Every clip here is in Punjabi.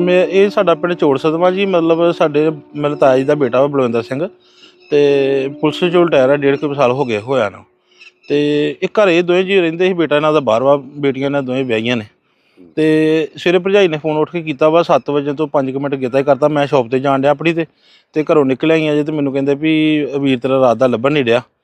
ਮੈਂ ਇਹ ਸਾਡਾ ਪਿੰਡ ਚੋੜ ਸਦਮਾ ਜੀ, ਮਤਲਬ ਸਾਡੇ ਮੇਰੇ ਤਾਇਆ ਜੀ ਦਾ ਬੇਟਾ ਵਾ ਬਲਵਿੰਦਰ ਸਿੰਘ ਤੇ ਪੁਲਿਸ ਚੋਂ ਰਿਟਾਇਰ ਆ, ਡੇਢ ਕੁ ਸਾਲ ਹੋ ਗਏ ਹੋਇਆ ਨਾ। ਤੇ ਇਹ ਘਰੇ ਦੋਵੇਂ ਜੀ ਰਹਿੰਦੇ ਸੀ, ਬੇਟਾ ਇਹਨਾਂ ਦਾ ਬਾਹਰ ਵਾ ਬੇਟੀਆਂ ਇਹਨਾਂ ਦੋਵੇਂ ਵਿਆਹੀਆਂ ਨੇ। ਤੇ ਸਵੇਰੇ ਭਰਜਾਈ ਨੇ ਫੋਨ ਉੱਠ ਕੇ ਕੀਤਾ ਵਾ 7 ਵਜੇ ਤੋਂ 5 ਮਿੰਟ ਕੀਤਾ ਹੀ ਕਰਤਾ, ਮੈਂ ਸ਼ਾਪ ਤੇ ਜਾਣ ਡਿਆ ਆਪਣੀ ਤੇ ਤੇ ਘਰੋਂ ਨਿਕਲ ਆ ਜੇ ਤੇ ਮੈਨੂੰ ਕਹਿੰਦੇ ਵੀ ਵੀਰ ਤੇਰਾ ਰਾਤ ਦਾ ਲੱਭਣ ਨਹੀਂ ਡਿਆ।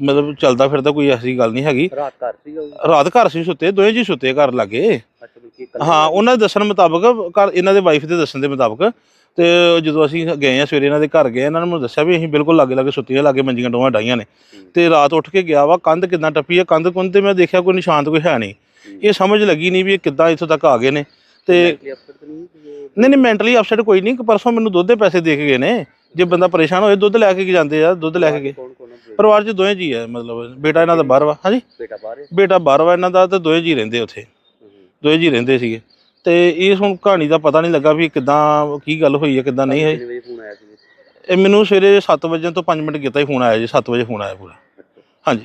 ਮਤਲਬ ਚੱਲਦਾ ਫਿਰਦਾ ਕੋਈ ਐਸੀ ਗੱਲ ਨਹੀਂ ਹੈਗੀ। ਰਾਤ ਘਰ ਸੀਗਾ ਉਹ? ਰਾਤ ਘਰ ਸੀ ਸੁੱਤੇ ਦੋਵੇਂ ਜੀ ਸੁੱਤੇ ਘਰ ਲੱਗੇ। ਹਾਂ ਉਹਨਾਂ ਦੇ ਦੱਸਣ ਮੁਤਾਬਕ ਘਰ ਇਹਨਾਂ ਦੇ ਵਾਈਫ ਦੇ ਦੱਸਣ ਦੇ ਮੁਤਾਬਕ ਤੇ ਜਦੋਂ ਅਸੀਂ ਗਏ ਆ ਸਵੇਰੇ ਇਹਨਾਂ ਦੇ ਘਰ ਗਏ ਇਹਨਾਂ ਨੇ ਮੈਨੂੰ ਦੱਸਿਆ ਵੀ ਅਸੀਂ ਬਿਲਕੁਲ ਲਾਗੇ ਲਾਗੇ ਸੁੱਤੀਆਂ ਲਾਗੇ ਮੰਜੀਆਂ ਡੋਵਾਂ ਡਾਈਆਂ ਨੇ। ਤੇ ਰਾਤ ਉੱਠ ਕੇ ਗਿਆ ਵਾ ਕੰਧ ਕਿੱਦਾਂ ਟੱਪੀ ਆ ਕੰਧ ਕੁੰਧ ਤੇ ਮੈਂ ਦੇਖਿਆ ਕੋਈ ਨਿਸ਼ਾਨ ਕੋਈ ਹੈ ਨਹੀਂ। ਇਹ ਸਮਝ ਲੱਗੀ ਨਹੀਂ ਵੀ ਇਹ ਕਿੱਦਾਂ ਇੱਥੋਂ ਤੱਕ ਆ ਗਏ ਨੇ। ਤੇ ਨਹੀਂ ਨਹੀਂ ਮੈਂਟਲੀ ਅਪਸੈਟ ਕੋਈ ਨਹੀਂ ਪਰਸੋਂ ਮੈਨੂੰ ਦੁੱਧ ਦੇ ਪੈਸੇ ਦੇ ਕੇ ਗਏ ਨੇ। ਜੇ ਬੰਦਾ ਪਰੇਸ਼ਾਨ ਹੋਏ ਦੁੱਧ ਲੈ ਕੇ ਜਾਂਦੇ ਆ ਦੁੱਧ ਲੈ ਕੇ ਗਏ? ਪਰਿਵਾਰ 'ਚ ਦੋਵੇਂ ਜੀ ਆ ਮਤਲਬ ਬੇਟਾ ਇਹਨਾਂ ਦਾ ਬਾਹਰ ਵਾ ਹਾਂਜੀ? ਬੇਟਾ ਬਾਹਰ ਹੈ? ਬੇਟਾ ਬਾਹਰ ਵਾ ਇਹਨਾਂ ਦਾ ਤੇ ਦੋਵੇਂ ਜੀ ਰਹਿੰਦੇ ਉੱਥੇ। ਹੂੰ, ਹੂੰ। ਦੋਵੇਂ ਜੀ ਰਹਿੰਦੇ ਸੀਗੇ। ਤੇ ਇਹ ਹੁਣ ਕਹਾਣੀ ਦਾ ਪਤਾ ਨਹੀਂ ਲੱਗਾ ਵੀ ਕਿੱਦਾਂ ਕੀ ਗੱਲ ਹੋਈ ਹੈ ਕਿੱਦਾਂ ਨਹੀਂ ਹੋਈ। ਕਿੰਨੇ ਵਜੇ ਫੋਨ ਆਇਆ ਸੀ? ਇਹ ਮੈਨੂੰ ਸਵੇਰੇ 7 ਵਜੇ ਤੋਂ 5 ਮਿੰਟ ਕੀਤਾ ਹੀ ਫੋਨ ਆਇਆ ਜੀ 7 ਵਜੇ ਫੋਨ ਆਇਆ ਪੂਰਾ। ਹਾਂਜੀ।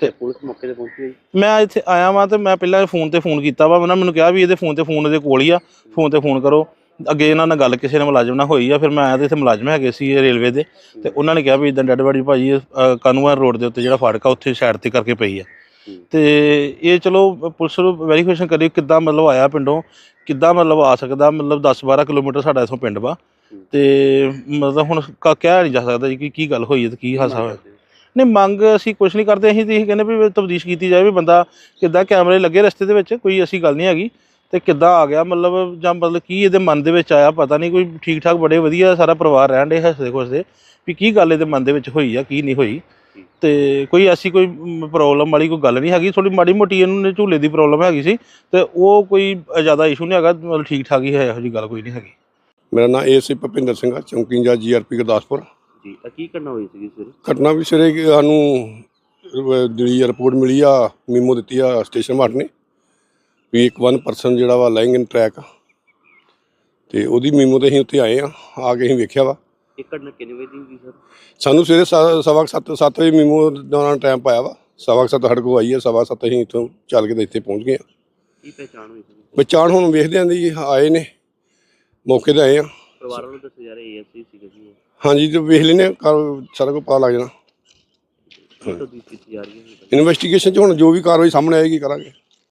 ਤੇ ਪੁਲਿਸ ਮੌਕੇ ਤੇ ਪਹੁੰਚੀ ਮੈਂ ਇੱਥੇ ਆਇਆ ਵਾਂ ਤੇ ਮੈਂ ਪਹਿਲਾਂ ਫੋਨ ਤੇ ਫੋਨ ਕੀਤਾ ਵਾ ਉਹਨਾਂ ਮੈਨੂੰ ਕਿਹਾ ਵੀ ਇਹਦੇ ਫੋਨ ਤੇ ਫੋਨ ਇਹਦੇ ਕੋਲ ਹੀ ਆ ਫੋਨ ਤੇ ਫੋਨ ਕਰੋ। ਅੱਗੇ ਇਹਨਾਂ ਨਾਲ ਗੱਲ ਕਿਸੇ ਨੇ ਮੁਲਾਜ਼ਮ ਨਾਲ ਹੋਈ ਆ ਫਿਰ ਮੈਂ ਆਇਆ ਤੇ ਇੱਥੇ ਮੁਲਾਜ਼ਮ ਹੈਗੇ ਸੀ ਇਹ ਰੇਲਵੇ ਦੇ ਤੇ ਉਹਨਾਂ ਨੇ ਕਿਹਾ ਵੀ ਇਦਾਂ ਡੈਡ ਬਾਡੀ ਭਾਜੀ ਕਾਨੂੰਨ ਰੋਡ ਦੇ ਉੱਤੇ ਜਿਹੜਾ ਫਾਟਕ ਆ ਉੱਥੇ ਸਾਈਡ ਤੇ ਕਰਕੇ ਪਈ ਆ। ਤੇ ਇਹ ਚਲੋ ਪੁਲਿਸ ਨੂੰ ਵੈਰੀਫਿਕੇਸ਼ਨ ਕਰੀ ਕਿੱਦਾਂ ਮਤਲਬ ਆਇਆ ਪਿੰਡੋਂ ਕਿੱਦਾਂ ਮਤਲਬ ਆ ਸਕਦਾ ਮਤਲਬ 10 12 ਕਿਲੋਮੀਟਰ ਸਾਡਾ ਇਥੋਂ ਪਿੰਡ ਵਾ। ਤੇ ਮਤਲਬ ਹੁਣ ਕ- ਕਹਿ ਨਹੀਂ ਜਾ ਸਕਦਾ ਜੀ ਕਿ ਕੀ ਗੱਲ ਹੋਈ ਹੈ ਤੇ ਕੀ ਹਾਸਾ ਹੋਇਆ। ਨਹੀਂ ਮੰਗ ਅਸੀਂ ਕੁਝ ਨਹੀਂ ਕਰਦੇ ਅਸੀਂ ਤੇ ਇਹ ਕਹਿੰਦੇ ਵੀ ਤਬਦੀਸ਼ ਕੀਤੀ ਜਾਵੇ ਵੀ ਬੰਦਾ ਕਿੱਦਾਂ ਕੈਮਰੇ ਲੱਗੇ ਰਸਤੇ ਦੇ ਵਿੱਚ ਕੋਈ ਐਸੀ ਗੱਲ ਨਹੀਂ ਹੈਗੀ। ਤੇ ਕਿੱਦਾਂ ਆ ਗਿਆ? ਮਤਲਬ ਜਾਂ ਮਤਲਬ ਕੀ ਇਹਦੇ ਮਨ ਦੇ ਵਿੱਚ ਆਇਆ? ਪਤਾ ਨਹੀਂ ਕੋਈ ਠੀਕ ਠਾਕ ਬੜੇ ਵਧੀਆ ਸਾਰਾ ਪਰਿਵਾਰ ਰਹਿਣ ਦੇ ਹੱਸਦੇ ਖੁਸ਼ਦੇ ਵੀ ਕੀ ਗੱਲ ਇਹਦੇ ਮਨ ਦੇ ਵਿੱਚ ਹੋਈ ਆ ਕੀ ਨਹੀਂ ਹੋਈ? ਤੇ ਕੋਈ ਐਸੀ ਕੋਈ ਪ੍ਰੋਬਲਮ ਵਾਲੀ ਕੋਈ ਗੱਲ ਨਹੀਂ ਹੈਗੀ? ਥੋੜੀ ਮਾੜੀ ਮੋਟੀ ਇਹਨੂੰ ਝੂਲੇ ਦੀ ਪ੍ਰੋਬਲਮ ਹੈਗੀ ਸੀ ਤੇ ਉਹ ਕੋਈ ਜ਼ਿਆਦਾ ਇਸ਼ੂ ਨਹੀਂ ਹੈਗਾ? ਮਤਲਬ ਠੀਕ ਠਾਕ ਹੀ ਹੈ ਇਹੋ ਜਿਹੀ ਗੱਲ ਕੋਈ ਨਹੀਂ ਹੈਗੀ। ਮੇਰਾ ਨਾਮ ਏਸੀ ਭਪਿੰਦਰ ਸਿੰਘ ਆ ਚੌਂਕੀ ਇੰਚਾਰਜ ਜੀਆਰਪੀ ਗੁਰਦਾਸਪੁਰ। ਜੀ ਆ ਕੀ ਕਰਨਾ ਹੋਈ ਸੀਗੀ ਸਵੇਰੇ? ਘਟਨਾ ਵੀ ਸਵੇਰੇ ਸਾਨੂੰ ਜਿਹੜੀ ਰਿਪੋਰਟ ਮਿਲੀ ਆ ਮੀਮੋ ਦਿੱਤੀ ਆ ਸਟੇਸ਼ਨ ਮਾਰਟ ਨੇ। ਵੀ ਇੱਕ ਵਨ ਪਰਸਨ ਜਿਹੜਾ ਵਾ ਲਾਈਂਗ ਇਨ ਟਰੈਕ ਤੇ ਉਹਦੀ ਮੀਮੋ ਤੇ ਅਸੀਂ ਉੱਥੇ ਆਏ ਆ ਆ ਕੇ ਅਸੀਂ ਵੇਖਿਆ ਵਾ। ਇਹ ਘਟਨਾ ਕਿੰਨੇ ਵਜੇ ਦੀ ਹੋਈ ਸਰ? ਸਾਨੂੰ ਸਵੇਰੇ ਸ- ਸਵਾ ਕੁ ਸੱਤ ਸੱਤ ਵਜੇ ਮੀਮੋ ਦਾ ਟਾਈਮ ਪਾਇਆ ਵਾ। ਸਵਾ ਕੁ ਸੱਤ ਸਾਡੇ ਕੋਲ ਆਈ ਆ ਸਵਾ ਸੱਤ ਅਸੀਂ ਇੱਥੋਂ ਚੱਲ ਕੇ ਤੇ ਇੱਥੇ ਪਹੁੰਚ ਗਏ ਆ। ਕੀ ਪਹਿਚਾਣ ਹੋਈ ਸੀ? ਬਚਾਣ ਹੁਣ ਵੇਖਦੇ ਆਂ ਜੀ ਆਏ ਨੇ ਮੌਕੇ ਤੇ ਆਏ ਆ। ਪਰਿਵਾਰ ਨੂੰ ਦੱਸਿਆ ਜਾ ਰਿਹਾ ਏਐਸਸੀ ਸੀਗਾ ਜੀ। ਇਹ। ਹਾਂਜੀ ਤੇ ਵੇਖ ਲੈਨੇ ਸਾਰਾ ਕੁਝ ਪਤਾ ਲੱਗ ਜਾਣਾ। ਕੀ ਤਬਦੀਲ ਕੀਤੀ ਜਾ ਰਹੀ ਹੈ ਇਨਵੈਸਟੀਗੇਸ਼ਨ 'ਚ ਹੁਣ ਜੋ ਵੀ ਕਾਰਵਾਈ ਸਾਹਮਣੇ ਆਏਗੀ ਕਰਾਂਗੇ।